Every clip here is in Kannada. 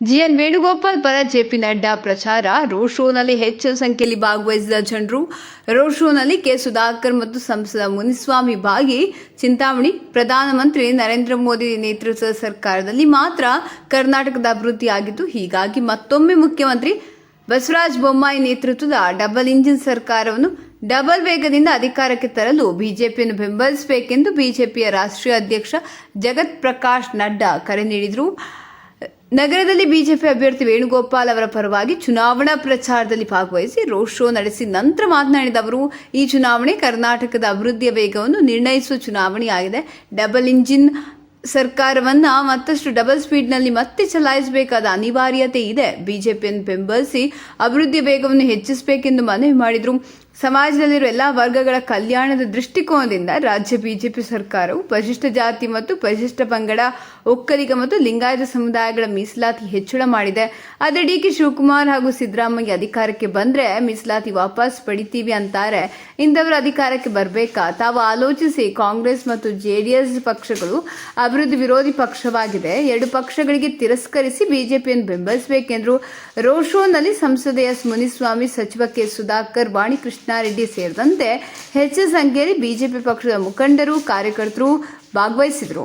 ಜಿಎನ್ ವೇಣುಗೋಪಾಲ್ ಪರ ಜೆಪಿ ನಡ್ಡಾ ಪ್ರಚಾರ. ರೋಡ್ ಶೋನಲ್ಲಿ ಹೆಚ್ಚಿನ ಸಂಖ್ಯೆಯಲ್ಲಿ ಭಾಗವಹಿಸಿದ ಜನರು, ರೋಡ್ ಶೋನಲ್ಲಿ ಕೆ ಸುಧಾಕರ್ ಮತ್ತು ಸಂಸದ ಮುನಿಸ್ವಾಮಿ ಭಾಗಿ. ಚಿಂತಾಮಣಿ, ಪ್ರಧಾನಮಂತ್ರಿ ನರೇಂದ್ರ ಮೋದಿ ನೇತೃತ್ವದ ಸರ್ಕಾರದಲ್ಲಿ ಮಾತ್ರ ಕರ್ನಾಟಕದ ಅಭಿವೃದ್ಧಿ ಆಗಿದ್ದು ಹೀಗಾಗಿ ಮತ್ತೊಮ್ಮೆ ಮುಖ್ಯಮಂತ್ರಿ ಬಸವರಾಜ ಬೊಮ್ಮಾಯಿ ನೇತೃತ್ವದ ಡಬಲ್ ಇಂಜಿನ್ ಸರ್ಕಾರವನ್ನು ಡಬಲ್ ವೇಗದಿಂದ ಅಧಿಕಾರಕ್ಕೆ ತರಲು ಬಿಜೆಪಿಯನ್ನು ಬೆಂಬಲಿಸಬೇಕೆಂದು ಬಿಜೆಪಿಯ ರಾಷ್ಟ್ರೀಯ ಅಧ್ಯಕ್ಷ ಜಗತ್ ಪ್ರಕಾಶ್ ನಡ್ಡಾ ಕರೆ ನೀಡಿದರು. ನಗರದಲ್ಲಿ ಬಿಜೆಪಿ ಅಭ್ಯರ್ಥಿ ವೇಣುಗೋಪಾಲ್ ಅವರ ಪರವಾಗಿ ಚುನಾವಣಾ ಪ್ರಚಾರದಲ್ಲಿ ಭಾಗವಹಿಸಿ ರೋಡ್ ಶೋ ನಡೆಸಿ ನಂತರ ಮಾತನಾಡಿದ ಅವರು, ಈ ಚುನಾವಣೆ ಕರ್ನಾಟಕದ ಅಭಿವೃದ್ಧಿಯ ವೇಗವನ್ನು ನಿರ್ಣಯಿಸುವ ಚುನಾವಣೆಯಾಗಿದೆ ಡಬಲ್ ಇಂಜಿನ್ ಸರ್ಕಾರವನ್ನ ಮತ್ತಷ್ಟು ಡಬಲ್ ಸ್ಪೀಡ್ನಲ್ಲಿ ಮತ್ತೆ ಚಲಾಯಿಸಬೇಕಾದ ಅನಿವಾರ್ಯತೆ ಇದೆ. ಬಿಜೆಪಿಯನ್ನು ಬೆಂಬಲಿಸಿ ಅಭಿವೃದ್ಧಿ ವೇಗವನ್ನು ಹೆಚ್ಚಿಸಬೇಕೆಂದು ಮನವಿ ಮಾಡಿದರು. ಸಮಾಜದಲ್ಲಿರುವ ಎಲ್ಲ ವರ್ಗಗಳ ಕಲ್ಯಾಣದ ದೃಷ್ಟಿಕೋನದಿಂದ ರಾಜ್ಯ ಬಿಜೆಪಿ ಸರ್ಕಾರವು ಪರಿಶಿಷ್ಟ ಜಾತಿ ಮತ್ತು ಪರಿಶಿಷ್ಟ ಪಂಗಡ, ಒಕ್ಕಲಿಗ ಮತ್ತು ಲಿಂಗಾಯತ ಸಮುದಾಯಗಳ ಮೀಸಲಾತಿ ಹೆಚ್ಚಳ ಮಾಡಿದೆ. ಆದರೆ ಡಿ ಶಿವಕುಮಾರ್ ಹಾಗೂ ಸಿದ್ದರಾಮಯ್ಯ ಅಧಿಕಾರಕ್ಕೆ ಬಂದ್ರೆ ಮೀಸಲಾತಿ ವಾಪಸ್ ಪಡಿತೀವಿ ಅಂತಾರೆ. ಇಂಥವರು ಅಧಿಕಾರಕ್ಕೆ ಬರಬೇಕಾ? ತಾವು ಆಲೋಚಿಸಿ ಕಾಂಗ್ರೆಸ್ ಮತ್ತು ಜೆಡಿಎಸ್ ಪಕ್ಷಗಳು ಅಭಿವೃದ್ಧಿ ವಿರೋಧಿ ಪಕ್ಷವಾಗಿದೆ. ಎರಡು ಪಕ್ಷಗಳಿಗೆ ತಿರಸ್ಕರಿಸಿ ಬಿಜೆಪಿಯನ್ನು ಬೆಂಬಲಿಸಬೇಕೆಂದರು ರೋಡ್ ಶೋನಲ್ಲಿ ಸಂಸದ ಎಸ್ ಮುನಿಸ್ವಾಮಿ ಸಚಿವ ಕೆ. ಸುಧಾಕರ್ ವಾಣಿ ಕೃಷ್ಣಾರೆಡ್ಡಿ ಸೇರಿದಂತೆ ಹೆಚ್ಚಿನ ಸಂಖ್ಯೆಯಲ್ಲಿ ಬಿಜೆಪಿ ಪಕ್ಷದ ಮುಖಂಡರು ಕಾರ್ಯಕರ್ತರು ಭಾಗವಹಿಸಿದರು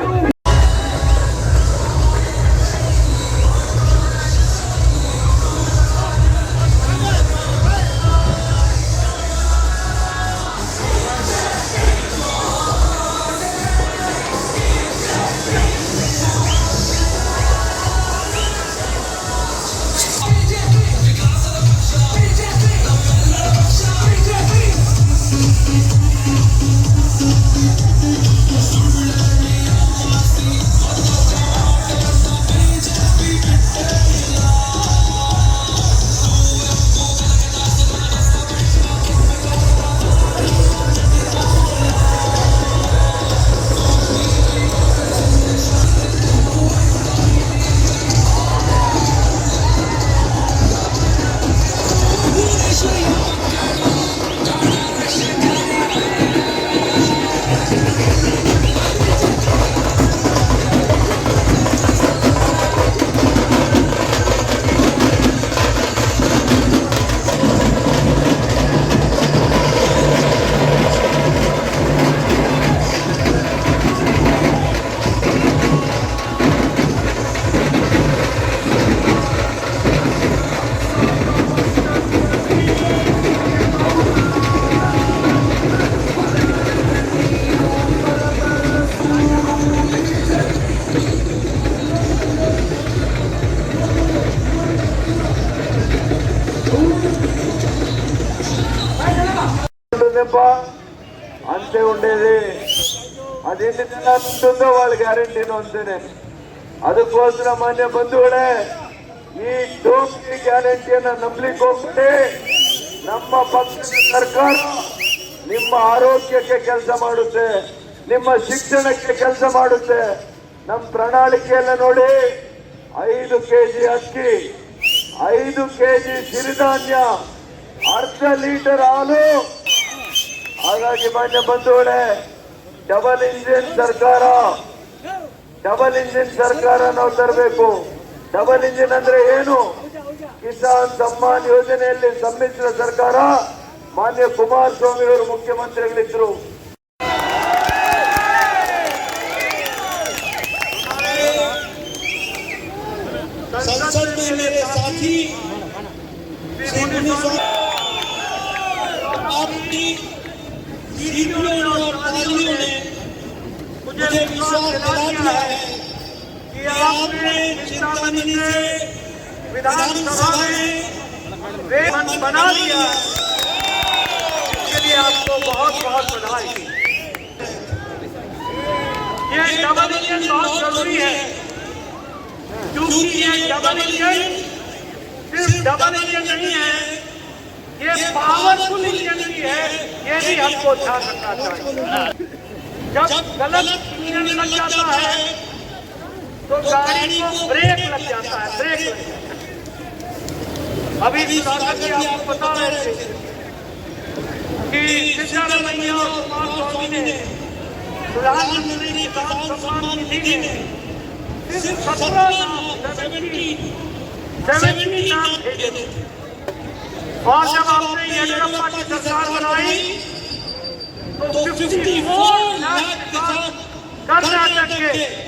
ఉంటుందప్ప అంతే ఉండేది అది ఎన్ని దినాలు ఉంటుందో వాళ్ళ గ్యారంటీని అంతేనే ಅದಕ್ಕೋಸ್ಕರ ಮಾನ್ಯ ಬಂಧುಗಳೇ ಈ ಟೋಪಿ ಗ್ಯಾರಂಟಿಯನ್ನ ನಂಬಲಿಕ್ಕೆ ಹೋಗ್ಬಿಟ್ಟು ನಮ್ಮ ಪಕ್ಷದ ಸರ್ಕಾರ ನಿಮ್ಮ ಆರೋಗ್ಯಕ್ಕೆ ಕೆಲಸ ಮಾಡುತ್ತೆ ನಿಮ್ಮ ಶಿಕ್ಷಣಕ್ಕೆ ಕೆಲಸ ಮಾಡುತ್ತೆ ನಮ್ಮ ಪ್ರಣಾಳಿಕೆಯನ್ನ ನೋಡಿ ಐದು ಕೆಜಿ ಅಕ್ಕಿ ಐದು ಕೆಜಿ ಸಿರಿಧಾನ್ಯ ಅರ್ಧ ಲೀಟರ್ ಹಾಲು ಹಾಗಾಗಿ ಮಾನ್ಯ ಬಂಧುಗಳೇ ಡಬಲ್ ಇಂಜಿನ್ ಸರ್ಕಾರ ಡಬಲ್ ಇಂಜಿನ್ ಸರ್ಕಾರ ನಾವು ತರಬೇಕು. ಡಬಲ್ ಇಂಜಿನ್ ಅಂದ್ರೆ ಏನು? ಕಿಸಾನ್ ಸಮ್ಮಾನ್ ಯೋಜನೆಯಲ್ಲಿ ಸಮ್ಮಿಶ್ರ ಸರ್ಕಾರ, ಮಾನ್ಯ ಕುಮಾರಸ್ವಾಮಿ ಅವರು ಮುಖ್ಯಮಂತ್ರಿಗಳಿದ್ರು सीढ़ियों ने मुझे विश्वास दिला दिया है कि आपने चिंतामणि से विधानसभा में बना दिया। इसके लिए आपको बहुत बहुत बधाई। ये डबल इंजन बहुत ज़रूरी है। क्योंकि ये डबल इंजन सिर्फ़ डबल इंजन नहीं है है ये भी हमको ध्यान रखना चाहिए। जब गलत इंजन लग जाता है तो गाड़ी को ब्रेक लग जाता है ब्रेक लग जाता है। अभी भी आपको बता रहे थे कि सिद्धारमैया और कुमार स्वामी ने प्रधानमंत्री किसान सम्मान निधि में सिर्फ़ सत्रह नाम सेवेंटी सेवेंटी नाम भेजे थे। और जब आपने येडियुरप्पा की सरकार बनाई तो फिफ्टी फोर लाख किसान कर्नाटक के